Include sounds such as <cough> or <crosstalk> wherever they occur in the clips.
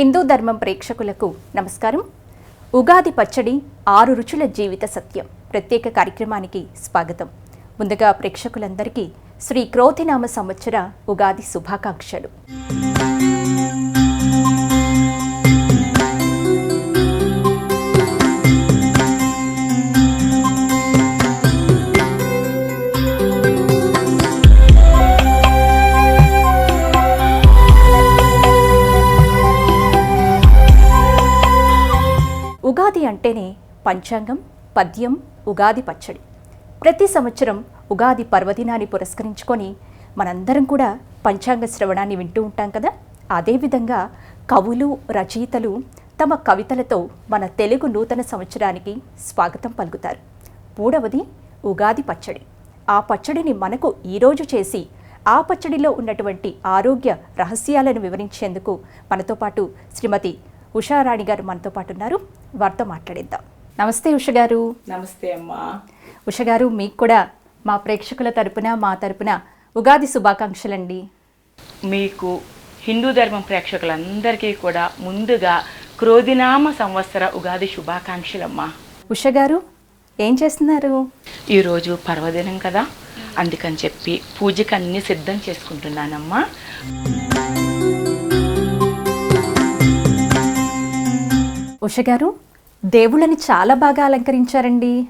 హిందూ ధర్మం ప్రేక్షకులకు నమస్కారం. ఉగాది పచ్చడి ఆరు రుచుల జీవిత సత్యం ప్రత్యేక కార్యక్రమానికి స్వాగతం. ముందుగా ప్రేక్షకులందరికీ శ్రీ క్రోతినామ సంవత్సర ఉగాది శుభాకాంక్షలు. ఉగాది అంటేనే పంచాంగం పద్యం ఉగాది పచ్చడి. ప్రతి సంవత్సరం ఉగాది పర్వదినాన్ని పురస్కరించుకొని మనందరం కూడా పంచాంగ శ్రవణాన్ని వింటూ ఉంటాం కదా? అదేవిధంగా కవులు రచయితలు తమ కవితలతో మన తెలుగు నూతన సంవత్సరానికి స్వాగతం పలుకుతారు. మూడవది ఉగాది పచ్చడి. ఆ పచ్చడిని మనకు ఈరోజు చేసి ఆ పచ్చడిలో ఉన్నటువంటి ఆరోగ్య రహస్యాలను వివరించేందుకు మనతో పాటు శ్రీమతి ఉషారాణి గారు మనతో పాటు ఉన్నారు. వారితో మాట్లాడిద్దాం. నమస్తే ఉష గారు. నమస్తే అమ్మా. ఉష గారు మీకు కూడా మా ప్రేక్షకుల తరపున మా తరపున ఉగాది శుభాకాంక్షలండి. మీకు హిందూ ధర్మం ప్రేక్షకులందరికీ కూడా ముందుగా క్రోధినామ సంవత్సర ఉగాది శుభాకాంక్షలమ్మా. ఉష గారు ఏం చేస్తున్నారు? ఈరోజు పర్వదినం కదా. అందుకని చెప్పి పూజకి అన్ని సిద్ధం చేసుకుంటున్నానమ్మా. ఉష గారు దేవుళ్ళని చాలా బాగా అలంకరించారండి.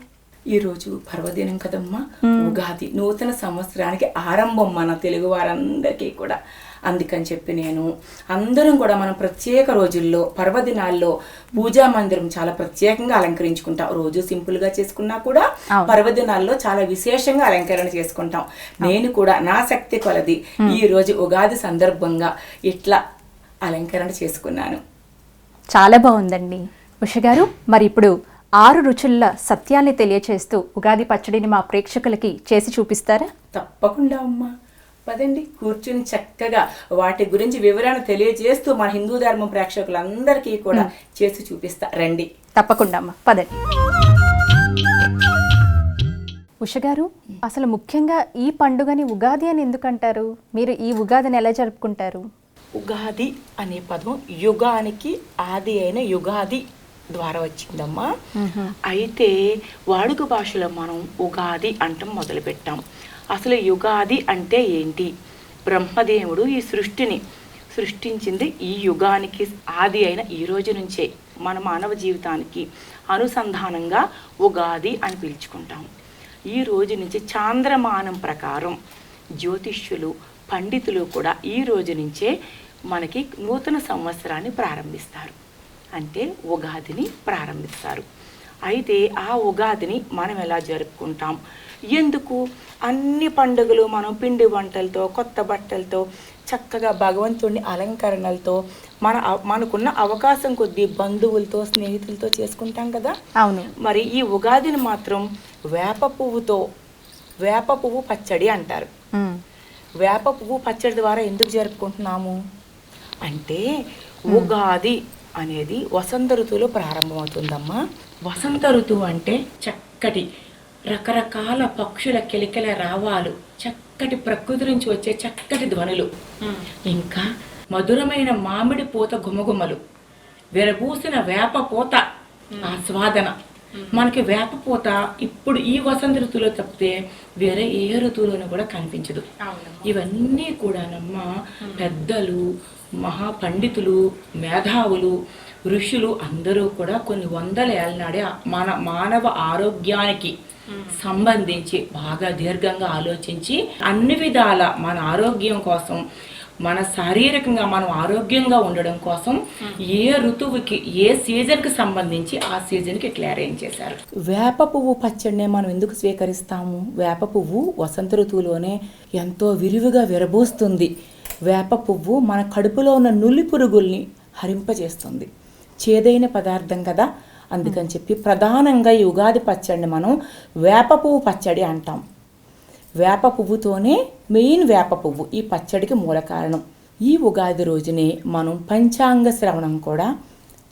ఈరోజు పర్వదినం కదమ్మా. ఉగాది నూతన సంవత్సరానికి ఆరంభం మన తెలుగు వారందరికీ కూడా. అందుకని చెప్పి నేను అందరం కూడా మనం ప్రత్యేక రోజుల్లో పర్వదినాల్లో పూజా మందిరం చాలా ప్రత్యేకంగా అలంకరించుకుంటాం. రోజు సింపుల్గా చేసుకున్నా కూడా. పర్వదినాల్లో చాలా విశేషంగా అలంకరణ చేసుకుంటాం. నేను కూడా నా శక్తి కొలది ఈ రోజు ఉగాది సందర్భంగా ఇట్లా అలంకరణ చేసుకున్నాను. చాలా బాగుందండి. ఉష గారు మరి ఇప్పుడు ఆరు రుచుల సత్యాల్ని తెలియచేస్తూ ఉగాది పచ్చడిని మా ప్రేక్షకులకి చేసి చూపిస్తారా? తప్పకుండా అమ్మా. పదండి కూర్చుని చక్కగా వాటి గురించి వివరణ తెలియజేస్తూ మన హిందూ ధర్మం ప్రేక్షకులందరికీ కూడా చేసి చూపిస్తా. రండి. తప్పకుండా అమ్మ. పదండి. ఉష గారు అసలు ముఖ్యంగా ఈ పండుగని ఉగాది అని ఎందుకు అంటారు మీరు ఈ ఉగాదిని ఎలా జరుపుకుంటారు? ఉగాది అనే పదం యుగానికి ఆది అయిన యుగాది ద్వారా వచ్చిందమ్మా. అయితే వాడుక భాషలో మనం ఉగాది అంటం మొదలుపెట్టాం. అసలు యుగాది అంటే ఏంటి? బ్రహ్మదేవుడు ఈ సృష్టిని సృష్టించింది ఈ యుగానికి ఆది అయిన ఈ రోజు నుంచే మన మానవ జీవితానికి అనుసంధానంగా ఉగాది అని పిలుచుకుంటాం. ఈ రోజు నుంచి చాంద్రమానం ప్రకారం జ్యోతిష్యులు పండితులు కూడా ఈ రోజు నుంచే మనకి నూతన సంవత్సరాన్ని ప్రారంభిస్తారు. అంటే ఉగాదిని ప్రారంభిస్తారు. అయితే ఆ ఉగాదిని మనం ఎలా జరుపుకుంటాం? ఎందుకు? అన్ని పండుగలు మనం పిండి వంటలతో కొత్త బట్టలతో చక్కగా భగవంతుడిని అలంకరణలతో మన మనకున్న అవకాశం కొద్దీ బంధువులతో స్నేహితులతో చేసుకుంటాం కదా? అవును. మరి ఈ ఉగాదిని మాత్రం వేప పువ్వుతో వేప పువ్వు పచ్చడి అంటారు. వేప పువ్వు పచ్చడి ద్వారా ఎందుకు జరుపుకుంటున్నాము? అంటే ఉగాది అనేది వసంత ఋతువులో ప్రారంభమవుతుందమ్మా. వసంత ఋతువు అంటే చక్కటి రకరకాల పక్షుల కిలకిల రావాలు చక్కటి ప్రకృతి నుంచి వచ్చే చక్కటి ధ్వనులు. ఇంకా మధురమైన మామిడి పూత గుమగుమలు విరబూసిన వేప పూత ఆస్వాదన. మనకి వేప పూత ఇప్పుడు ఈ వసంత ఋతువులో తప్పితే వేరే ఏ ఋతువులోనూ కూడా కనిపించదు. ఇవన్నీ కూడానమ్మా పెద్దలు మహా పండితులు మేధావులు ఋషులు అందరూ కూడా కొన్ని వందల ఏళ్ళ నాడే మన మానవ ఆరోగ్యానికి సంబంధించి బాగా దీర్ఘంగా ఆలోచించి అన్ని విధాల మన ఆరోగ్యం కోసం మన శారీరకంగా మనం ఆరోగ్యంగా ఉండడం కోసం ఏ ఋతువుకి ఏ సీజన్కి సంబంధించి ఆ సీజన్కి ఇట్లా అరేంజ్ చేశారు? వేప పువ్వు పచ్చడినే మనం ఎందుకు స్వీకరిస్తాము? వేప పువ్వు వసంత ఋతువులోనే ఎంతో విరివిగా విరబూస్తుంది. వేప పువ్వు మన కడుపులో ఉన్న నులి పురుగుల్ని హరింపజేస్తుంది. చేదైన పదార్థం కదా? అందుకని చెప్పి ప్రధానంగా ఈ ఉగాది పచ్చడిని మనం వేప పువ్వు పచ్చడి అంటాం. వేప పువ్వుతోనే మెయిన్ వేప పువ్వు ఈ పచ్చడికి మూల కారణం. ఈ ఉగాది రోజునే మనం పంచాంగ శ్రవణం కూడా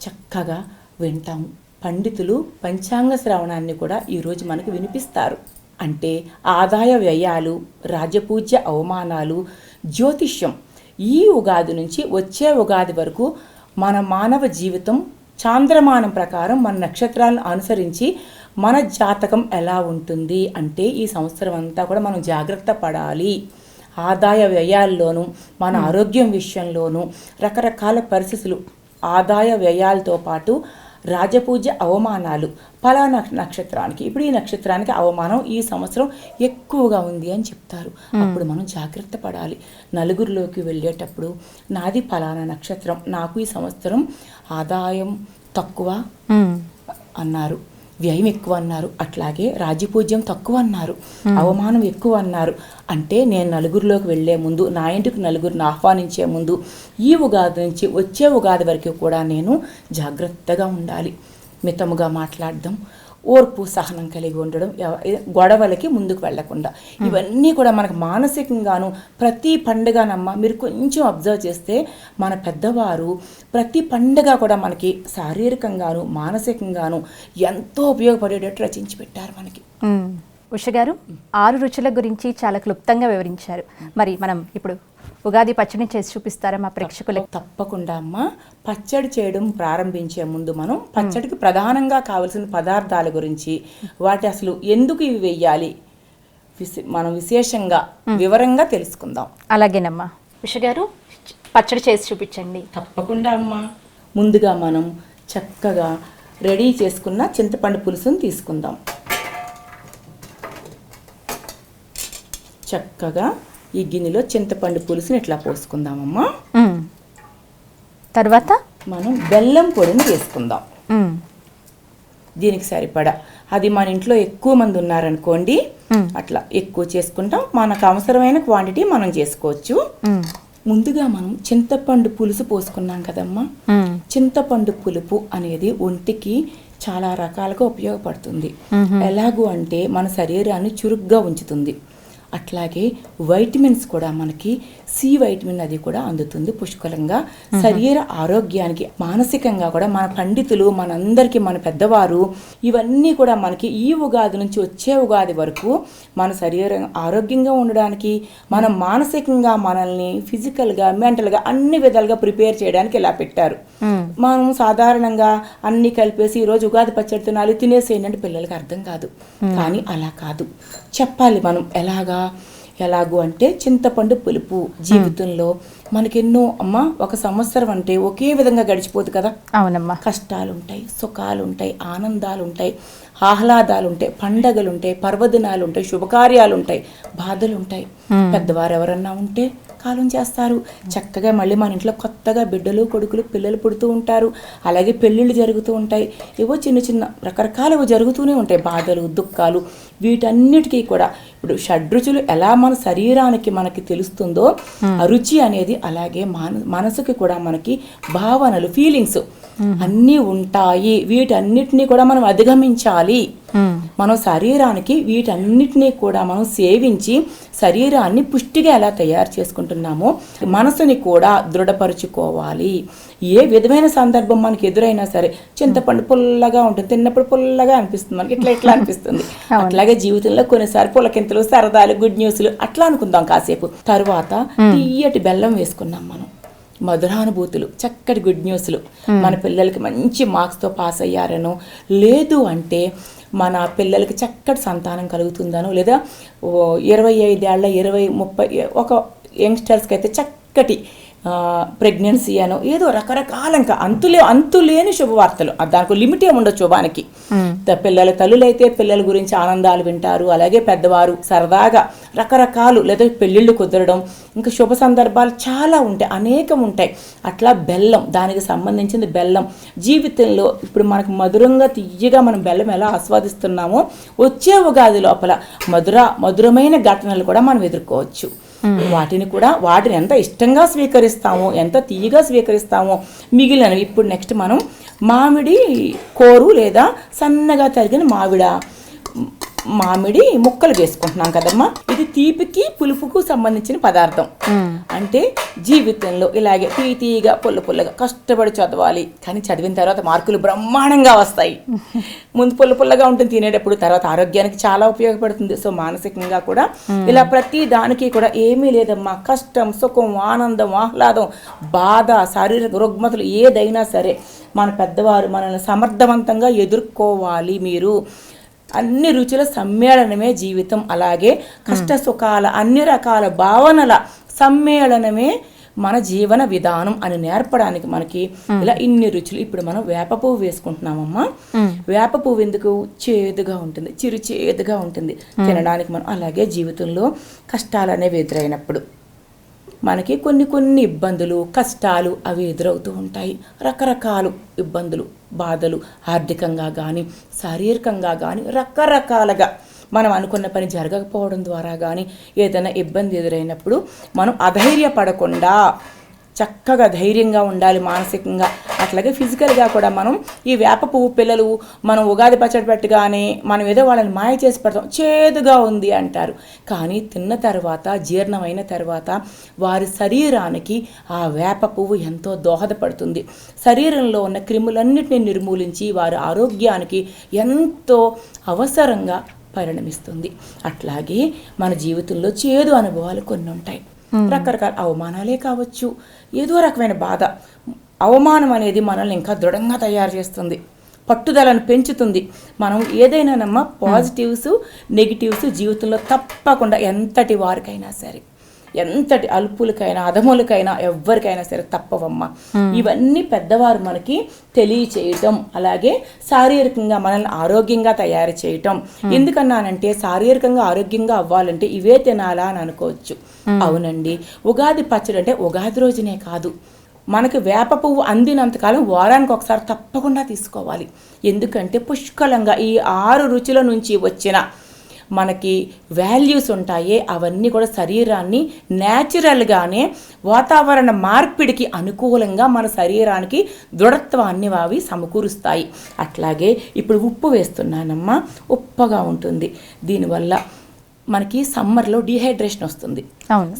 చక్కగా వింటాము. పండితులు పంచాంగ శ్రవణాన్ని కూడా ఈరోజు మనకు వినిపిస్తారు. అంటే ఆదాయ వ్యయాలు రాజపూజ్య అవమానాలు జ్యోతిష్యం ఈ ఉగాది నుంచి వచ్చే ఉగాది వరకు మన మానవ జీవితం చాంద్రమానం ప్రకారం మన నక్షత్రాలను అనుసరించి మన జాతకం ఎలా ఉంటుంది అంటే ఈ సంవత్సరం అంతా కూడా మనం జాగ్రత్త పడాలి. ఆదాయ వ్యయాల్లోనూ మన ఆరోగ్యం విషయంలోనూ రకరకాల పరిస్థితులు ఆదాయ వ్యయాలతో పాటు రాజపూజ అవమానాలు ఫలానా నక్షత్రానికి ఇప్పుడు ఈ నక్షత్రానికి అవమానం ఈ సంవత్సరం ఎక్కువగా ఉంది అని చెప్తారు. అప్పుడు మనం జాగ్రత్త పడాలి. నలుగురిలోకి వెళ్ళేటప్పుడు నాది ఫలానా నక్షత్రం నాకు ఈ సంవత్సరం ఆదాయం తక్కువ అన్నారు. వ్యయం ఎక్కువ అన్నారు అట్లాగే రాజ్యపూజ్యం తక్కువ అన్నారు అవమానం ఎక్కువ అన్నారు అంటే నేను నలుగురిలోకి వెళ్ళే ముందు నా ఇంటికి నలుగురిని ఆహ్వానించే ముందు ఈ ఉగాది నుంచి వచ్చే ఉగాది వరకు కూడా నేను జాగ్రత్తగా ఉండాలి. మితముగా మాట్లాడడం ఓర్పు సహనం కలిగి ఉండడం గొడవలకి ముందుకు వెళ్ళకుండా. ఇవన్నీ కూడా మనకు మానసికంగాను ప్రతి పండుగనమ్మ మీరు కొంచెం అబ్జర్వ్ చేస్తే మన పెద్దవారు ప్రతి పండుగ కూడా మనకి శారీరకంగాను మానసికంగాను ఎంతో ఉపయోగపడేటట్టు రచించి పెట్టారు మనకి. ఉష గారు ఆరు రుచుల గురించి చాలా క్లుప్తంగా వివరించారు. మరి మనం ఇప్పుడు ఉగాది పచ్చడిని చేసి చూపిస్తారా మా ప్రేక్షకులకు? తప్పకుండా అమ్మ. పచ్చడి చేయడం ప్రారంభించే ముందు మనం పచ్చడికి ప్రధానంగా కావలసిన పదార్థాల గురించి వాటి అసలు ఎందుకు ఇవి వెయ్యాలి మనం విశేషంగా వివరంగా తెలుసుకుందాం. అలాగేనమ్మా. ఉష గారు పచ్చడి చేసి చూపించండి. తప్పకుండా అమ్మా. ముందుగా మనం చక్కగా రెడీ చేసుకున్న చింతపండు పులుసుని తీసుకుందాం. చక్కగా ఈ గిన్నెలో చింతపండు పులుసుని ఇట్లా పోసుకుందామమ్మా మ్మ్. తర్వాత మనం బెల్లం పొడిని వేసుకుందాం. దీనికి సరిపడా అది మన ఇంట్లో ఎక్కువ మంది ఉన్నారనుకోండి. అట్లా ఎక్కువ చేసుకుంటాం మనకు అవసరమైన క్వాంటిటీ మనం చేసుకోవచ్చు. ముందుగా మనం చింతపండు పులుసు పోసుకున్నాం కదమ్మా మ్మ్. చింతపండు పులుపు అనేది ఒంటికి చాలా రకాలుగా ఉపయోగపడుతుంది ఎలాగూ అంటే మన శరీరాన్ని చురుగ్గా ఉంచుతుంది అట్లాగే వైటమిన్స్ కూడా మనకి సి వైటమిన్ అది కూడా అందుతుంది పుష్కలంగా. శరీర ఆరోగ్యానికి మానసికంగా కూడా మన పండితులు మనందరికీ మన పెద్దవారు ఇవన్నీ కూడా మనకి ఈ ఉగాది నుంచి వచ్చే ఉగాది వరకు మన శరీరం ఆరోగ్యంగా ఉండడానికి మనం మానసికంగా మనల్ని ఫిజికల్గా మెంటల్గా అన్ని విధాలుగా ప్రిపేర్ చేయడానికి ఇలా పెట్టారు. మనం సాధారణంగా అన్ని కలిపేసి ఈరోజు ఉగాది పచ్చడి తినాలి తినేసేయండి అంటే పిల్లలకి అర్థం కాదు. కానీ అలా కాదు. చెప్పాలి మనం ఎలాగా ఎలాగూ అంటే చింతపండు పులుపు జీవితంలో మనకెన్నో అమ్మ ఒక సంవత్సరం అంటే ఒకే విధంగా గడిచిపోదు కదా. అవునమ్మా. కష్టాలు ఉంటాయి సుఖాలు ఉంటాయి ఆనందాలు ఉంటాయి ఆహ్లాదాలు ఉంటాయి పండగలు ఉంటాయి పర్వదినాలు ఉంటాయి శుభకార్యాలు ఉంటాయి బాధలు ఉంటాయి పెద్దవారు ఎవరన్నా ఉంటే కాలం చేస్తారు. చక్కగా మళ్ళీ మన ఇంట్లో కొత్తగా బిడ్డలు కొడుకులు పిల్లలు పుడుతూ ఉంటారు. అలాగే పెళ్ళిళ్ళు జరుగుతూ ఉంటాయి. ఏవో చిన్న చిన్న రకరకాలవి జరుగుతూనే ఉంటాయి. బాధలు దుఃఖాలు వీటన్నిటికీ కూడా. ఇప్పుడు షడ్రుచులు ఎలా మన శరీరానికి మనకి తెలుస్తుందో రుచి అనేది అలాగే మాన మనసుకి కూడా మనకి భావనలు ఫీలింగ్స్ అన్నీ ఉంటాయి. వీటన్నిటినీ కూడా మనం అధిగమించాలి. మనం శరీరానికి వీటన్నిటినీ కూడా మనం సేవించి శరీరాన్ని పుష్టిగా ఎలా తయారు చేసుకుంటున్నామో మనసుని కూడా దృఢపరుచుకోవాలి. ఏ విధమైన సందర్భం మనకి ఎదురైనా సరే చింతపండు పుల్లగా ఉంటుంది. తిన్నప్పుడు పుల్లగా అనిపిస్తుంది మనకి. ఇట్లా ఇట్లా అనిపిస్తుంది. <laughs> అట్లాగే జీవితంలో కొన్నిసారి పులకింతలు సరదాలు గుడ్ న్యూస్లు అట్లా అనుకుందాం కాసేపు. తర్వాత తీయటి బెల్లం వేసుకున్నాం మనం. మధురానుభూతులు చక్కటి గుడ్ న్యూస్లు మన పిల్లలకి మంచి మార్క్స్తో పాస్ అయ్యారనో లేదు అంటే మన పిల్లలకి చక్కటి సంతానం కలుగుతుందనో లేదా ఓ ఇరవై ఐదేళ్ళ ఇరవై ముప్పై ఒక యంగ్స్టర్స్కి అయితే చక్కటి ప్రెగ్నెన్సీ అనో ఏదో రకరకాల ఇంకా అంతులే అంతులేని శుభవార్తలు. దానికి లిమిటే ఉండొచ్చు శుభానికి. పిల్లల తల్లులైతే పిల్లల గురించి ఆనందాలు వింటారు. అలాగే పెద్దవారు సరదాగా రకరకాలు లేదా పెళ్ళిళ్ళు కుదరడం ఇంకా శుభ సందర్భాలు చాలా ఉంటాయి అనేకం ఉంటాయి. అట్లా బెల్లం దానికి సంబంధించింది బెల్లం జీవితంలో ఇప్పుడు మనకు మధురంగా తీయగా మనం బెల్లం ఎలా ఆస్వాదిస్తున్నామో వచ్చే ఉగాది లోపల మధుర మధురమైన ఘటనలు కూడా మనం ఎదుర్కోవచ్చు. వాటిని కూడా వాటిని ఎంత ఇష్టంగా స్వీకరిస్తామో ఎంత తీయగా స్వీకరిస్తామో మిగిలినవి. ఇప్పుడు నెక్స్ట్ మనం మామిడి కోరు లేదా సన్నగా తరిగిన మామిడ మామిడి ముక్కలు వేసుకుంటున్నాం కదమ్మా. ఇది తీపికి పులుపుకు సంబంధించిన పదార్థం. అంటే జీవితంలో ఇలాగే తీతీగా పుల్ల పుల్లగా కష్టపడి చదవాలి. కానీ చదివిన తర్వాత మార్కులు బ్రహ్మాండంగా వస్తాయి. <laughs> ముందు పుల్ల పుల్లగా ఉంటుంది తినేటప్పుడు తర్వాత ఆరోగ్యానికి చాలా ఉపయోగపడుతుంది. సో మానసికంగా కూడా ఇలా ప్రతి దానికి కూడా ఏమీ లేదమ్మా. కష్టం సుఖం ఆనందం ఆహ్లాదం బాధ శారీరక రుగ్మతలు ఏదైనా సరే మన పెద్దవారు మనల్ని సమర్థవంతంగా ఎదుర్కోవాలి మీరు. అన్ని రుచుల సమ్మేళనమే జీవితం. అలాగే కష్ట సుఖాల అన్ని రకాల భావనల సమ్మేళనమే మన జీవన విధానం అని నేర్పడానికి మనకి ఇలా ఇన్ని రుచులు ఇప్పుడు మనం వేప పువ్వు వేసుకుంటున్నామమ్మా. వేప పువ్వు ఎందుకు? చేదుగా ఉంటుంది చిరు చేదుగా ఉంటుంది. తినడానికి మనం అలాగే జీవితంలో కష్టాలు అనేవి ఎదురైనప్పుడు. మనకి కొన్ని కొన్ని ఇబ్బందులు కష్టాలు అవి ఎదురవుతూ ఉంటాయి. రకరకాలు ఇబ్బందులు బాధలు ఆర్థికంగా కానీ శారీరకంగా కానీ రకరకాలుగా మనం అనుకున్న పని జరగకపోవడం ద్వారా కానీ ఏదైనా ఇబ్బంది ఎదురైనప్పుడు మనం అధైర్యపడకుండా చక్కగా ధైర్యంగా ఉండాలి మానసికంగా. అట్లాగే ఫిజికల్గా కూడా మనం ఈ వేప పువ్వు పిల్లలు మనం ఉగాది పచ్చడి పెట్టగానే మనం ఏదో వాళ్ళని మాయ చేసి పెడతాం. చేదుగా ఉంది అంటారు. కానీ తిన్న తర్వాత జీర్ణమైన తర్వాత వారి శరీరానికి ఆ వేప పువ్వు ఎంతో దోహదపడుతుంది. శరీరంలో ఉన్న క్రిములన్నిటిని నిర్మూలించి వారి ఆరోగ్యానికి ఎంతో అవసరంగా పరిణమిస్తుంది. అట్లాగే మన జీవితంలో చేదు అనుభవాలు కొన్ని ఉంటాయి. రకరకాల అవమానాలే కావచ్చు. ఏదో రకమైన బాధ. అవమానం అనేది మనల్ని ఇంకా దృఢంగా తయారు చేస్తుంది. పట్టుదలను పెంచుతుంది. మనం ఏదైనానమ్మా పాజిటివ్స్ నెగిటివ్స్ జీవితంలో తప్పకుండా ఎంతటి వారికైనా సరే. ఎంతటి అల్పులకైనా అధములకైనా ఎవ్వరికైనా సరే తప్పవమ్మా. ఇవన్నీ పెద్దవారు మనకి తెలియచేయటం అలాగే శారీరకంగా మనల్ని ఆరోగ్యంగా తయారు చేయటం. ఎందుకన్నానంటే శారీరకంగా ఆరోగ్యంగా అవ్వాలంటే ఇవే తినాలా అని అనుకోవచ్చు. అవునండి. ఉగాది పచ్చడి అంటే ఉగాది రోజునే కాదు. మనకి వేప పువ్వు అందినంతకాలం వారానికి ఒకసారి తప్పకుండా తీసుకోవాలి. ఎందుకంటే పుష్కలంగా ఈ ఆరు రుచుల నుంచి వచ్చిన మనకి వాల్యూస్ ఉంటాయే అవన్నీ కూడా శరీరాన్ని న్యాచురల్గానే వాతావరణ మార్పిడికి అనుకూలంగా మన శరీరానికి దృఢత్వాన్ని అవి సమకూరుస్తాయి. అట్లాగే ఇప్పుడు ఉప్పు వేస్తున్నానమ్మా ఉప్పగా ఉంటుంది. దీనివల్ల మనకి సమ్మర్లో డిహైడ్రేషన్ వస్తుంది.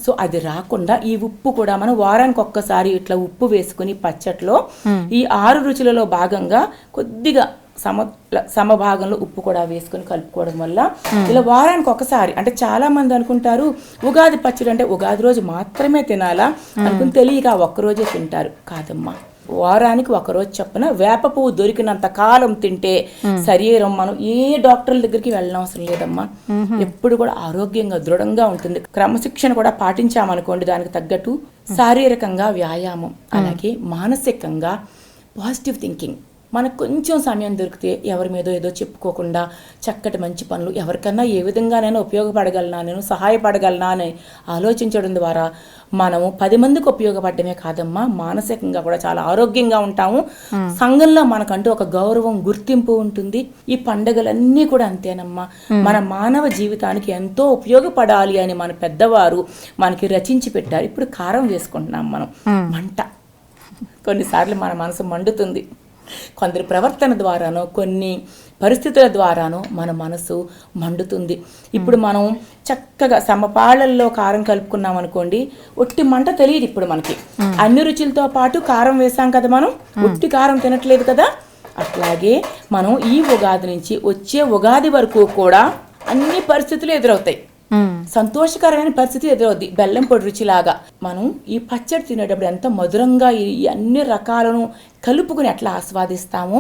సో అది రాకుండా ఈ ఉప్పు కూడా మనం వారానికి ఒక్కసారి ఇట్లా ఉప్పు వేసుకుని పచ్చట్లో ఈ ఆరు రుచులలో భాగంగా కొద్దిగా సమ సమభాగంలో ఉప్పు కూడా వేసుకొని కలుపుకోవడం వల్ల ఇలా వారానికి ఒకసారి అంటే చాలా మంది అనుకుంటారు ఉగాది పచ్చడి అంటే ఉగాది రోజు మాత్రమే తినాలా అనుకుని తెలియక ఆ ఒక్క రోజే తింటారు. కాదమ్మా. వారానికి ఒక రోజు చొప్పున వేప పువ్వు దొరికినంత కాలం తింటే శరీరం మనం ఏ డాక్టర్ల దగ్గరికి వెళ్ళనవసరం లేదమ్మా. ఎప్పుడు కూడా ఆరోగ్యంగా దృఢంగా ఉంటుంది. క్రమశిక్షణ కూడా పాటించామనుకోండి దానికి తగ్గట్టు శారీరకంగా వ్యాయామం అలాగే మానసికంగా పాజిటివ్ థింకింగ్ మనకు కొంచెం సమయం దొరికితే ఎవరి మీదో ఏదో చెప్పుకోకుండా చక్కటి మంచి పనులు ఎవరికన్నా ఏ విధంగానైనా ఉపయోగపడగలనా నేను సహాయపడగలనా అని ఆలోచించడం ద్వారా మనము పది మందికి ఉపయోగపడమే కాదమ్మా. మానసికంగా కూడా చాలా ఆరోగ్యంగా ఉంటాము. సంఘంలో మనకంటూ ఒక గౌరవం గుర్తింపు ఉంటుంది. ఈ పండగలన్నీ కూడా అంతేనమ్మా. మన మానవ జీవితానికి ఎంతో ఉపయోగపడాలి అని మన పెద్దవారు మనకి రచించి పెట్టారు. ఇప్పుడు కారం వేసుకుంటున్నాం మనం. మంట. కొన్నిసార్లు మన మనసు మండుతుంది. కొందరి ప్రవర్తన ద్వారానో కొన్ని పరిస్థితుల ద్వారానో మన మనసు మండుతుంది. ఇప్పుడు మనం చక్కగా సమపాళల్లో కారం కలుపుకున్నాం అనుకోండి ఒట్టి మంట తెలియదు ఇప్పుడు మనకి. అన్ని రుచులతో పాటు కారం వేసాం కదా మనం ఒట్టి కారం తినట్లేదు కదా? అట్లాగే మనం ఈ ఉగాది నుంచి వచ్చే ఉగాది వరకు కూడా అన్ని పరిస్థితులు ఎదురవుతాయి. సంతోషకరమైన పరిస్థితి ఎదురవుద్ది బెల్లం పొడి రుచిలాగా. మనం ఈ పచ్చడి తినేటప్పుడు ఎంత మధురంగా ఈ అన్ని రకాలను కలుపుకుని ఎట్లా ఆస్వాదిస్తామో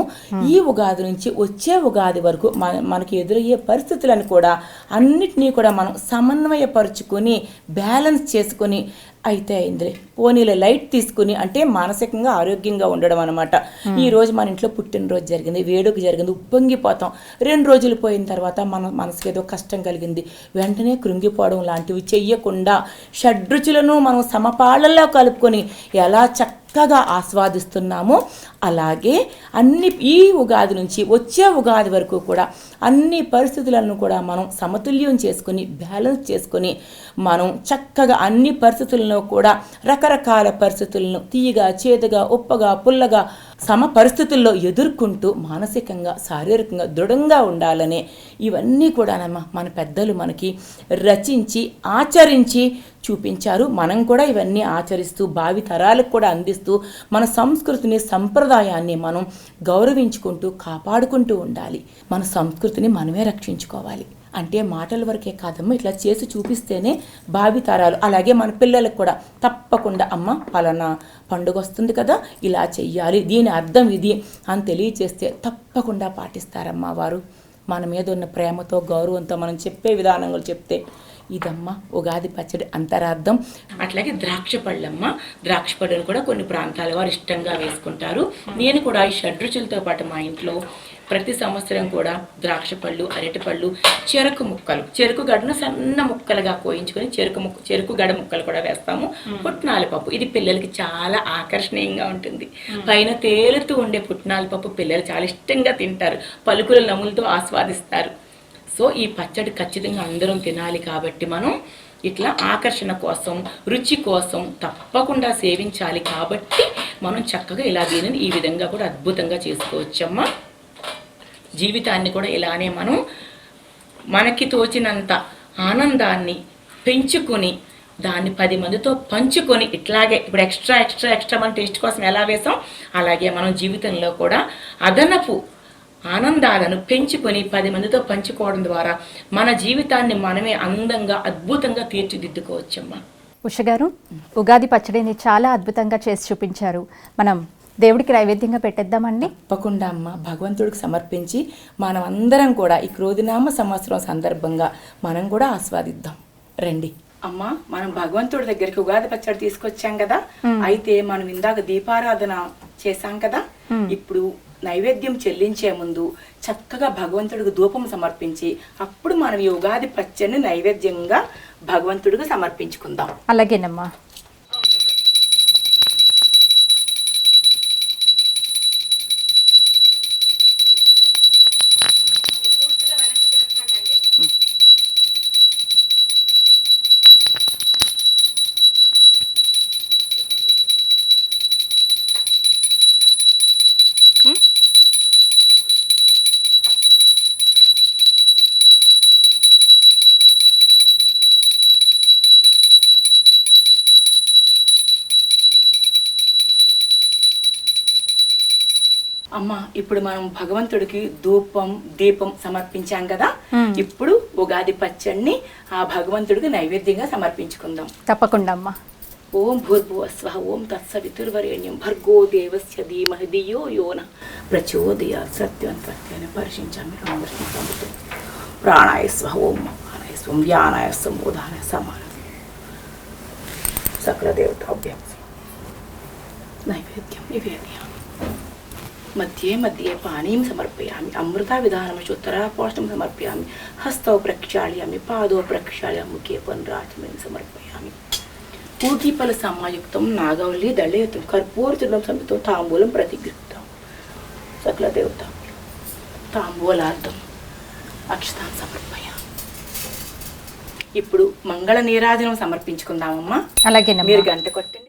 ఈ ఉగాది నుంచి వచ్చే ఉగాది వరకు మన మనకి ఎదురయ్యే పరిస్థితులను కూడా అన్నిటినీ కూడా మనం సమన్వయపరుచుకొని బ్యాలెన్స్ చేసుకొని అయితే అయిందిలే పోనీలే లైట్ తీసుకుని అంటే మానసికంగా ఆరోగ్యంగా ఉండడం అనమాట ఈ రోజు మన ఇంట్లో పుట్టినరోజు జరిగింది వేడుక జరిగింది ఉప్పొంగిపోతాం రెండు రోజులు పోయిన తర్వాత మన మనసుకి ఏదో కష్టం కలిగింది. వెంటనే కృంగిపోవడం లాంటివి చెయ్యకుండా షడ్రుచులను మనం సమపాళ్ళలో కలుపుకొని ఎలా చక్కగా ఆస్వాదిస్తున్నామో. అలాగే అన్ని ఈ ఉగాది నుంచి వచ్చే ఉగాది వరకు కూడా అన్ని పరిస్థితులను కూడా మనం సమతుల్యం చేసుకొని బ్యాలెన్స్ చేసుకొని మనం చక్కగా అన్ని పరిస్థితులను కూడా రకరకాల పరిస్థితులను తీయగా చేదుగా ఉప్పగా పుల్లగా సమ పరిస్థితుల్లో ఎదుర్కొంటూ మానసికంగా శారీరకంగా దృఢంగా ఉండాలనే ఇవన్నీ కూడా మన పెద్దలు మనకి రచించి ఆచరించి చూపించారు. మనం కూడా ఇవన్నీ ఆచరిస్తూ భావి తరాలకు కూడా అందిస్తూ మన సంస్కృతిని సంప్రదాయాన్ని మనం గౌరవించుకుంటూ కాపాడుకుంటూ ఉండాలి. మన సంస్కృతిని మనమే రక్షించుకోవాలి. అంటే మాటల వరకే కాదమ్మా ఇట్లా చేసి చూపిస్తేనే భావి తరాలు అలాగే మన పిల్లలకు కూడా. తప్పకుండా అమ్మ పలానా పండుగ వస్తుంది కదా ఇలా చెయ్యాలి దీని అర్థం ఇది అని తెలియచేస్తే తప్పకుండా పాటిస్తారమ్మా వారు. మన మీద ఉన్న ప్రేమతో గౌరవంతో మనం చెప్పే విధానంలో చెప్తే ఇదమ్మా ఉగాది పచ్చడి అంతరార్థం. అట్లాగే ద్రాక్ష పళ్ళమ్మ. ద్రాక్ష పళ్ళను కూడా కొన్ని ప్రాంతాల వారు ఇష్టంగా వేసుకుంటారు. నేను కూడా ఈ షడ్రుచులతో పాటు మా ఇంట్లో ప్రతి సంవత్సరం కూడా ద్రాక్ష పళ్ళు అరటి పళ్ళు చెరుకు ముక్కలు. చెరుకు గడను సన్న ముక్కలుగా కోయించుకొని చెరుకు ముక్క చెరుకు గడ ముక్కలు కూడా వేస్తాము. పుట్నాల పప్పు. ఇది పిల్లలకి చాలా ఆకర్షణీయంగా ఉంటుంది. పైన తేలుతూ ఉండే పుట్నాల పప్పు పిల్లలు చాలా ఇష్టంగా తింటారు. పలుకుల నములతో ఆస్వాదిస్తారు. సో ఈ పచ్చడి ఖచ్చితంగా అందరం తినాలి కాబట్టి మనం ఇట్లా ఆకర్షణ కోసం రుచి కోసం తప్పకుండా సేవించాలి కాబట్టి మనం చక్కగా ఇలా దీనిని ఈ విధంగా కూడా అద్భుతంగా చేసుకోవచ్చమ్మా. జీవితాన్ని కూడా ఇలానే మనం మనకి తోచినంత ఆనందాన్ని పెంచుకొని దాన్ని పది మందితో పంచుకొని ఇట్లాగే ఇప్పుడు ఎక్స్ట్రా ఎక్స్ట్రా ఎక్స్ట్రా మనం టేస్ట్ కోసం ఎలా వేసాం? అలాగే మనం జీవితంలో కూడా అదనపు ఆనందాలను పెంచుకొని పది మందితో పంచుకోవడం ద్వారా మన జీవితాన్ని మనమే అందంగా అద్భుతంగా తీర్చిదిద్దుకోవచ్చమ్మా. ఉష గారు ఉగాది పచ్చడిని చాలా అద్భుతంగా చేసి చూపించారు. మనం దేవుడికి నైవేద్యంగా పెట్టేద్దామండి? తప్పకుండా అమ్మ. భగవంతుడికి సమర్పించి మనం అందరం కూడా ఈ క్రోధినామ సంవత్సరం సందర్భంగా మనం కూడా ఆస్వాదిద్దాం. రండి. అమ్మ మనం భగవంతుడి దగ్గరికి ఉగాది పచ్చడి తీసుకొచ్చాం కదా? అయితే మనం ఇందాక దీపారాధన చేశాం కదా? ఇప్పుడు నైవేద్యం చెల్లించే ముందు చక్కగా భగవంతుడికి ధూపం సమర్పించి అప్పుడు మనం ఈ ఉగాది పచ్చని నైవేద్యంగా భగవంతుడికి సమర్పించుకుందాం. అలాగేనమ్మా. అమ్మ ఇప్పుడు మనం భగవంతుడికి ధూపం దీపం సమర్పించాం కదా? ఇప్పుడు ఉగాది పచ్చడిని ఆ భగవంతుడికి నైవేద్యంగా సమర్పించుకుందాం. తప్పకుండా అమ్మా. ఓం భూర్భువ స్వ ఓం తత్సవితుర్వరేణ్యం భర్గో దేవస్య ధీమహి ధియో యోన ప్రచోదయ సత్యం సత్యాన్ని పరిశించామి ప్రాణాయ స్వ ఓం మహానాయ స్వం వ్యానాయ స్వం ఉదానాయ సమాన సకల దేవతాభ్యాం నైవేద్యం నివేదయామి. मध्ये मध्ये पाणीं समर्पयामि अमृताविधानमशोत्तरापोष्टं समर्पयामि हस्तौ प्रक्षालयामि पादौ प्रक्षालयामि मुखे पन्राचमेन समर्पयामि पूगीफलसमायुक्तं नागवल्ली दळयतु कर्पूरचूर्णं समितं ताम्बूलं प्रतिगृहीतं सकलदेवता తాంబూలార్థం అక్షతాన్ని సమర్పయ ఇప్పుడు మంగళ నీరాజనం సమర్పించుకుందామమ్మా అలాగేనమ్మా మీరు గంట కొట్టండి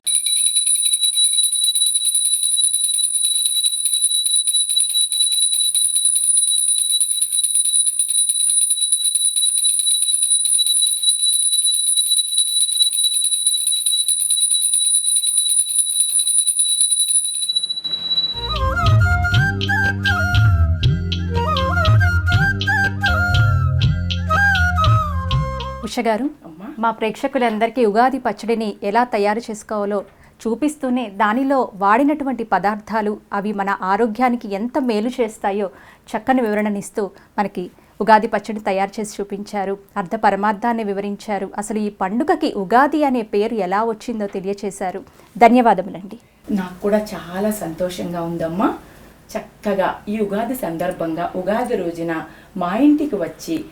ఉష గారు మా ప్రేక్షకులందరికీ ఉగాది పచ్చడిని ఎలా తయారు చేసుకోవాలో చూపిస్తూనే దానిలో వాడినటువంటి పదార్థాలు అవి మన ఆరోగ్యానికి ఎంత మేలు చేస్తాయో చక్కని వివరణనిస్తూ మనకి ఉగాది పచ్చడి తయారు చేసి చూపించారు. అర్ధ పరమార్థాన్ని వివరించారు. అసలు ఈ పండుగకి ఉగాది అనే పేరు ఎలా వచ్చిందో తెలియచేశారు. ధన్యవాదములండి. నాకు కూడా చాలా సంతోషంగా ఉందమ్మా. చక్కగా ఈ ఉగాది సందర్భంగా ఉగాది రోజున మా ఇంటికి వచ్చి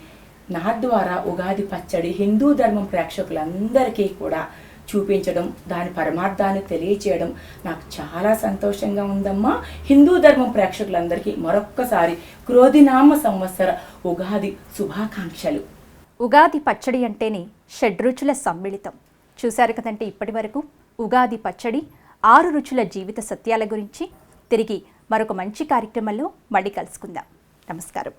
నా ద్వారా ఉగాది పచ్చడి హిందూ ధర్మం ప్రేక్షకులందరికీ కూడా చూపించడం దాని పరమార్థాన్ని తెలియచేయడం నాకు చాలా సంతోషంగా ఉందమ్మా. హిందూ ధర్మం ప్రేక్షకులందరికీ మరొక్కసారి క్రోధినామ సంవత్సర ఉగాది శుభాకాంక్షలు. ఉగాది పచ్చడి అంటేనే షడ్రుచుల సమ్మిళితం. చూశారు కదంటే ఇప్పటి వరకు ఉగాది పచ్చడి ఆరు రుచుల జీవిత సత్యాల గురించి తిరిగి మరొక మంచి కార్యక్రమంలో మళ్ళీ కలుసుకుందాం. నమస్కారం.